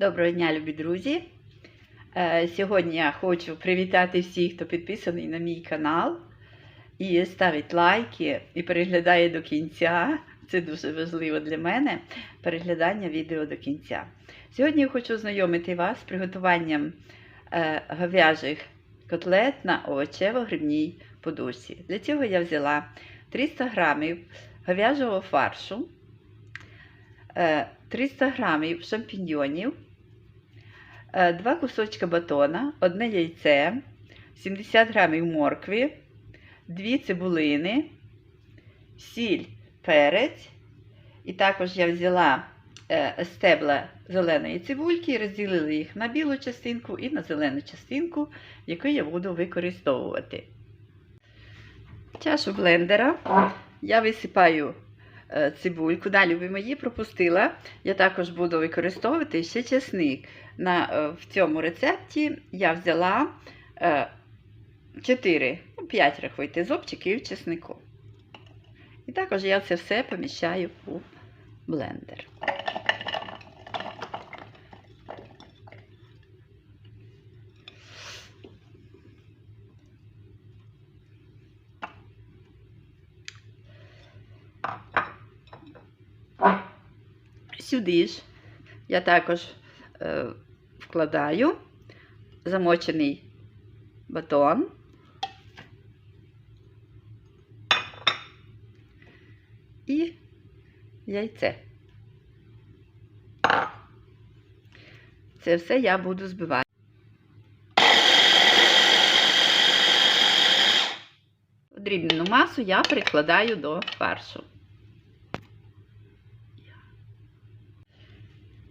Доброго дня, любі друзі! Е, Сьогодні я хочу привітати всіх, хто підписаний на мій канал і ставить лайки і переглядає до кінця. Це дуже важливо для мене переглядання відео до кінця. Сьогодні я хочу ознайомити вас з приготуванням е, говяжих котлет на овочево-грибній подушці. Для цього я взяла 300 грамів говяжого фаршу, е, 300 грамів шампіньйонів, е, два кусочка батона, одне яйце, 70 грамів моркви, дві цибулини, сіль, перець. І також я взяла е, стебла зеленої цибульки, розділила їх на білу частинку і на зелену частинку, яку я буду використовувати. В чашу блендера я висипаю е, цибульку. Далі ви мої пропустила. Я також буду використовувати ще чесник. На, е, в цьому рецепті я взяла е, 4, ну, 5 рахуйте, зубчиків чеснику. І також я це все поміщаю у блендер. Сюди ж я також вкладаю замочений батон. І яйце. Це все я буду збивати. Подрібнену масу я прикладаю до фаршу.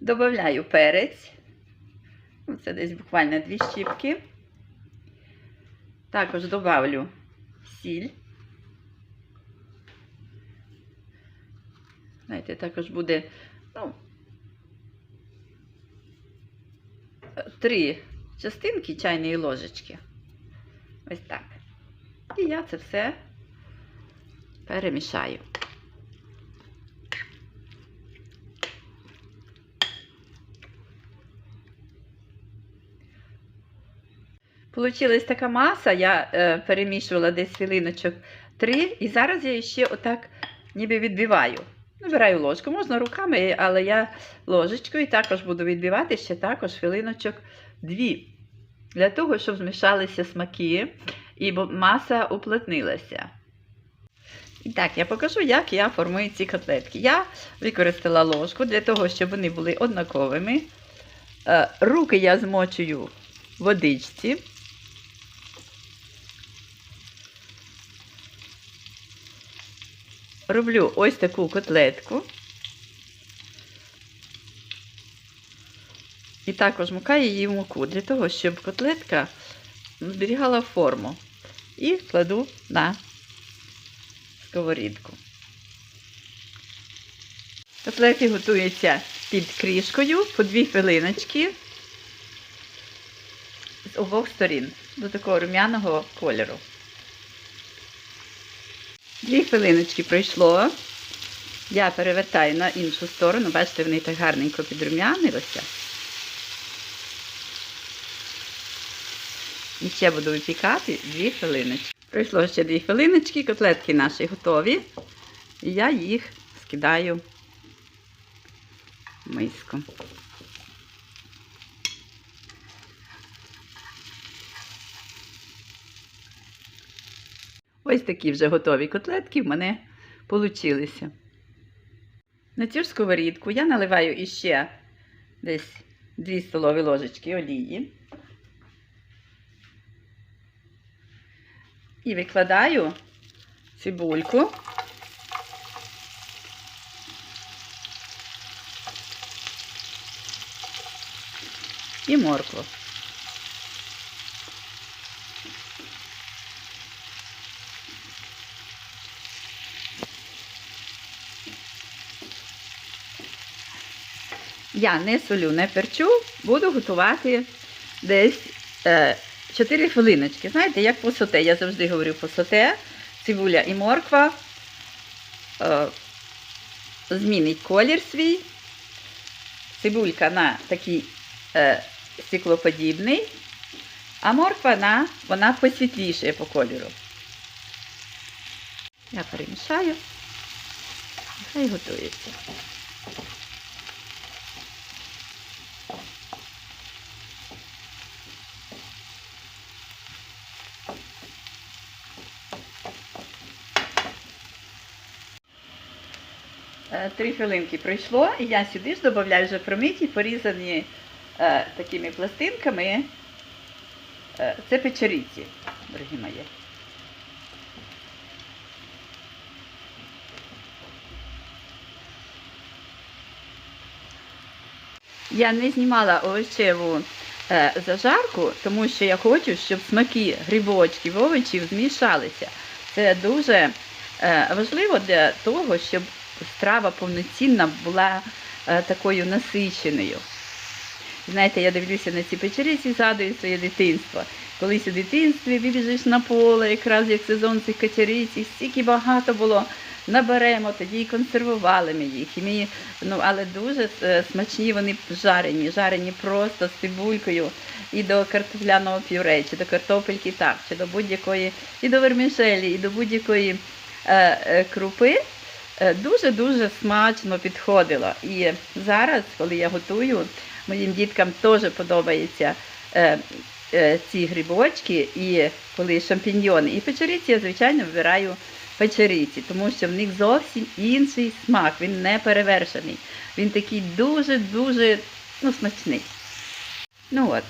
Добавляю перець. Це десь буквально дві щіпки. Також добавлю сіль. Знаєте, також буде, ну, три частинки чайної ложечки. Ось так. І я це все перемішаю. Получилась така маса, я е, перемішувала десь хвилиночок три, і зараз я її ще отак ніби відбиваю. Набираю ложку, можна руками, але я ложечкою також буду відбивати ще також хвилиночок дві. Для того, щоб змішалися смаки і маса уплотнилася. І так, я покажу, як я формую ці котлетки. Я використала ложку для того, щоб вони були однаковими. Е, Руки я змочую в водичці. Роблю ось таку котлетку. І також мукаю її в муку для того, щоб котлетка зберігала форму. І кладу на сковорідку. Котлети готуються під кришкою по 2 хвилиночки з обох сторін до такого рум'яного кольору. Дві хвилиночки пройшло. Я перевертаю на іншу сторону. Бачите, вони так гарненько підрум'янилися. І ще буду випікати дві хвилиночки. Пройшло ще дві хвилиночки, котлетки наші готові. І я їх скидаю в миску. Ось такі вже готові котлетки в мене получилися. На цю ж сковорідку я наливаю іще десь 2 столові ложечки олії. І викладаю цибульку. І моркву. Я не солю, не перчу, буду готувати десь е, 4 хвилиночки. Знаєте, як по соте. Я завжди говорю по соте, цибуля і морква е, змінить колір свій. цибулька на такий е, стеклоподібний, а морква на, вона посвітліше по кольору. Я перемішаю, хай готується. Три хвилинки пройшло, і я сюди ж додаю вже промиті, порізані е, такими пластинками. Е, це печериці, дорогі мої. Я не знімала овочеву е, зажарку, тому що я хочу, щоб смаки грибочків, овочів змішалися. Це дуже е, важливо для того, щоб страва повноцінна була е, такою насиченою. Знаєте, я дивлюся на ці печериці, згадую своє дитинство. Колись у дитинстві вибіжиш на поле, якраз як сезон цих качериць, і стільки багато було. Наберемо, тоді і консервували ми їх. І ми, ну, але дуже е, смачні вони жарені, жарені просто з цибулькою і до картопляного пюре, чи до картопельки так, чи до будь-якої, і до вермішелі, і до будь-якої е, е, крупи. Е, Дуже-дуже смачно підходило. І зараз, коли я готую, моїм діткам теж подобаються е, е, ці грибочки, і коли шампіньйони і печериці, я звичайно вибираю печериці, тому що в них зовсім інший смак, він не перевершений. Він такий дуже-дуже ну, смачний. Ну от,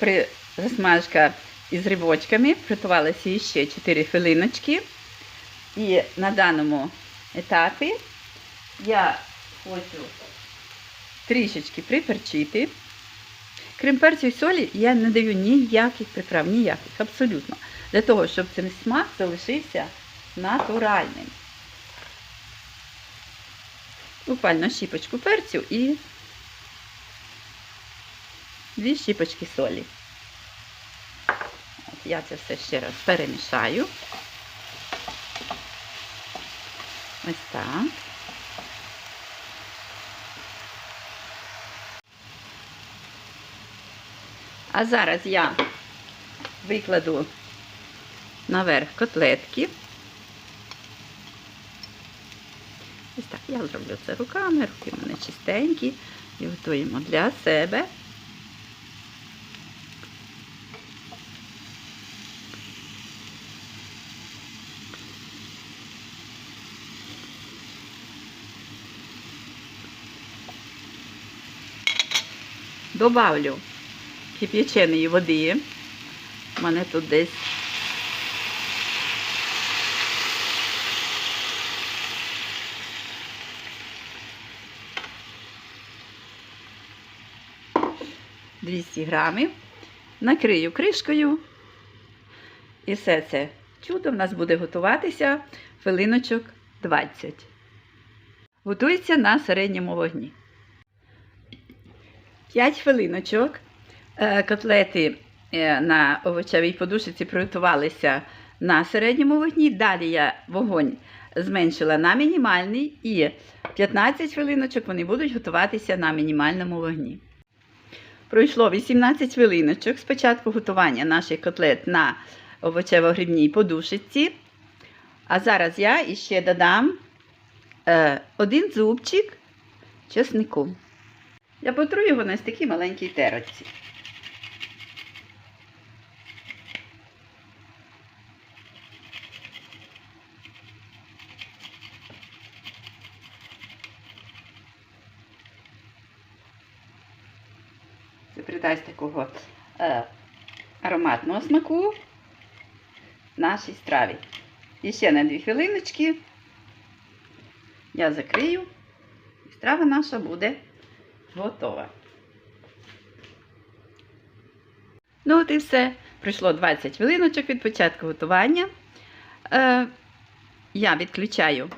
при засмажка із грибочками приготувалася ще 4 хвилиночки. І на даному етапі я хочу трішечки приперчити. Крім перцю і солі, я не даю ніяких приправ, ніяких, абсолютно. Для того, щоб цей смак залишився натуральним. Буквально щіпочку перцю і дві щіпочки солі. От я це все ще раз перемішаю. Ось так. А зараз я викладу наверх котлетки. Ось так, я зроблю це руками, руки в мене чистенькі. І готуємо для себе. Добавлю кип'яченої води. У мене тут десь «200 грамів. Накрию кришкою. І все це чудо в нас буде готуватися хвилиночок 20. Готується на середньому вогні. 5 хвилиночок. Е, Котлети е, на овочевій подушці приготувалися на середньому вогні. Далі я вогонь зменшила на мінімальний і 15 хвилиночок вони будуть готуватися на мінімальному вогні. Пройшло 18 хвилиночок з початку готування наших котлет на овочево-грибній подушці. А зараз я іще додам е, один зубчик чеснику. Я потру його на ось такій маленькій терочці. Це придасть такого е, ароматного смаку нашій страві. І ще на 2 хвилиночки я закрию, і страва наша буде готова. Ну, от і все. Пройшло 20 хвилиночок від початку готування. Е, я відключаю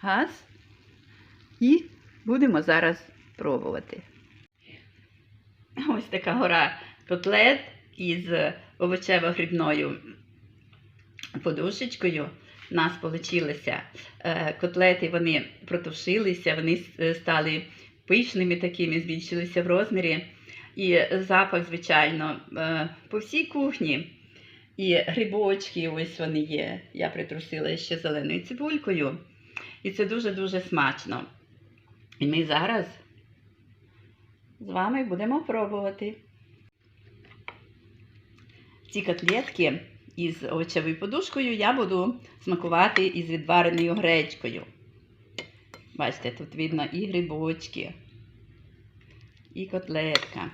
газ і будемо зараз пробувати. Ось така гора котлет із овочево-грибною подушечкою. У нас вийшло котлети, вони протушилися, вони е, стали пишними такими, збільшилися в розмірі. І запах, звичайно, е, по всій кухні. І грибочки, ось вони є. Я притрусила ще зеленою цибулькою. І це дуже-дуже смачно. І ми зараз з вами будемо пробувати. Ці котлетки із овочевою подушкою я буду смакувати із відвареною гречкою. Бачите, тут видно і грибочки, і котлетка.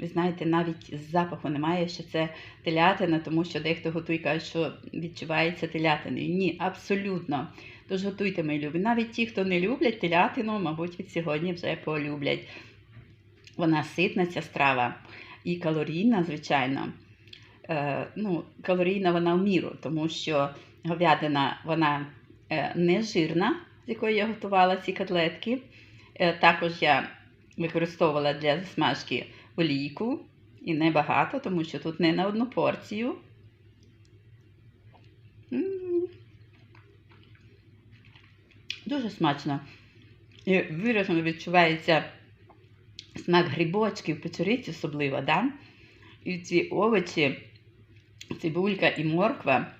Ви знаєте, навіть запаху немає, що це телятина, тому що дехто готує, каже, що відчувається телятиною. Ні, абсолютно. Тож готуйте, мої любі. Навіть ті, хто не люблять телятину, мабуть, від сьогодні вже полюблять. Вона ситна, ця страва і калорійна, звичайно. Е, ну, калорійна вона в міру, тому що говядина вона е, не жирна, з якої я готувала ці котлетки. Е, також я використовувала для засмажки олійку і небагато, тому що тут не на одну порцію. Дуже смачно. І виразно відчувається смак грибочків, печериці особливо, да? І ці овочі, цибулька і морква,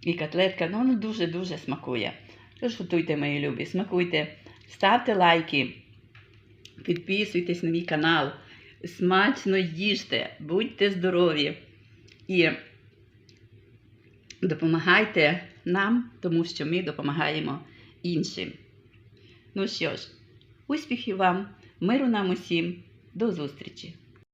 і котлетка, ну воно дуже-дуже смакує. Тож готуйте, мої любі, смакуйте, ставте лайки, підписуйтесь на мій канал, смачно їжте, будьте здорові і допомагайте нам, тому що ми допомагаємо іншим. Ну що ж, успіхів вам, миру нам усім, до зустрічі!